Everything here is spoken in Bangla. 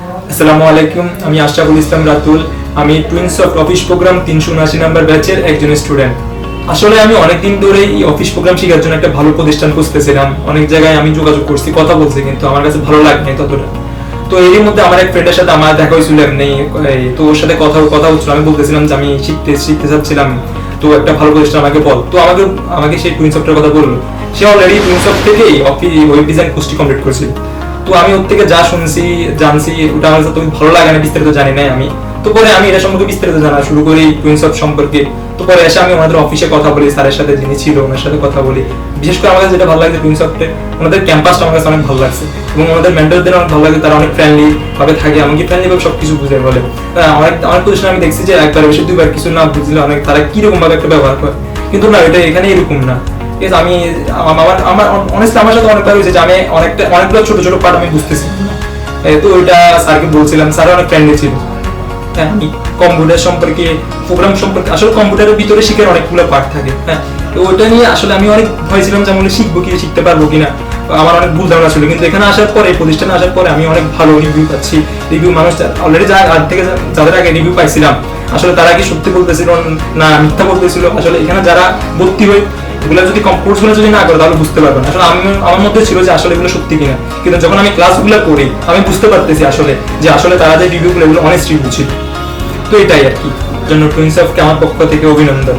আসসালামু আলাইকুম, আমি আশরাফুল ইসলাম রাতুল। আমি টুইনস অফ অফিস প্রোগ্রাম তিনশো উনআশি নাম্বার ব্যাচের একজন স্টুডেন্ট। আসলে আমি অনেকদিন ধরে এই অফিস প্রোগ্রাম শেখার জন্য একটা ভালো প্রতিষ্ঠান খুঁজতেছিলাম। অনেক জায়গায় আমি যোগাযোগ করছি, কথা বলছি, কিন্তু আমার কাছে ভালো লাগেনি ততটা। তো এরই মধ্যে আমার এক ফ্রেন্ডের সাথে আমার দেখা হয়েছিল এমনি তো ওর সাথে কথা কথা হচ্ছিল, আমি বলতেছিলাম যে আমি শিখতে শিখতে চাচ্ছিলাম, তো একটা ভালো প্রতিষ্ঠান আমাকে বল। তো আমাকে আমাকে সেই টুইন সফটের কথা বলল। সে অলরেডি টুইন সফট থেকেই অফিস ওয়েব ডিজাইন কোর্সটি কমপ্লিট করেছিল তো আমি ওর থেকে যা শুনছি, জানছি, ওটা আমার সাথে ভালো লাগে না, বিস্তারিত জানি নাই আমি। তো পরে আমি এটা সম্পর্কে বিস্তারিত জানা শুরু করি টুইনস অফ সম্পর্কে। তো পরে এসে আমি ওনাদের অফিসে কথা বলি, স্যারের সাথে যিনি ছিল, ওনার সাথে কথা বলি। বিশেষ করে কাছে যেটা ভালো লাগছে টুইনস অফটে ওনাদের ক্যাম্পাসটা আমার কাছে অনেক ভালো লাগছে। এবং ওনাদের মেন্টরদের অনেক ভালো লাগে, তারা অনেক ফ্রেন্ডলি ভাবে থাকে আমাকে ফ্রেন্ডলি ভাবে সবকিছু বুঝে বলে। অনেক অনেক পজিশনে আমি দেখছি যে একবার বেশি দুইবার কিছু না বুঝলে অনেক, তারা কীরকম ভাবে একটা ব্যবহার করে। কিন্তু না, এটা এখানে এরকম না। ঠিক আমি, আমার আমার আমার সাথে অনেকবার হয়েছে যে আমি অনেকটা, অনেকগুলো ছোট ছোট পার্ট আমি বুঝতেছি। তো ওইটা স্যারকে বলছিলাম, স্যার অনেক ফ্রেন্ডলি ছিল। হ্যাঁ আমি কম্পিউটার সম্পর্কে প্রোগ্রাম সম্পর্কে, আসলে কম্পিউটারের ভিতরে অনেকগুলো পার্ট থাকে। হ্যাঁ তো ওইটা নিয়ে আসলে আমি অনেক ভয় ছিলাম যে আমি শিখব কি, শিখতে পারব কিনা। আমার অনেক ভুল ধারণা ছিল। কিন্তু এখানে আসার পরে, প্রতিষ্ঠানে আসার পরে আমি অনেক ভালো রিভিউ পাচ্ছি। রিভিউ মানুষ অলরেডি যা আগ থেকে যাদের আগে রিভিউ পাইছিলাম, আসলে তারা কি সত্যি বলতেছিল না, মিথ্যা বলতেছিল? আসলে এখানে যারা ভর্তি হয়ে এগুলো যদি কোর্সগুলো যদি না করে, তাহলে বুঝতে পারবেন আসলে আমি আমার মধ্যে ছিল যে আসলে এগুলো সত্যি কিনা। কিন্তু যখন আমি ক্লাসগুলো করি, আমি বুঝতে পারতেছি আসলে যে আসলে তারা যে রিভিউগুলো এগুলো অনেস্ট রিভিউ ছিল তো এটাই আর কি। জন্য টুইন্স অফকে আমার পক্ষ থেকে অভিনন্দন।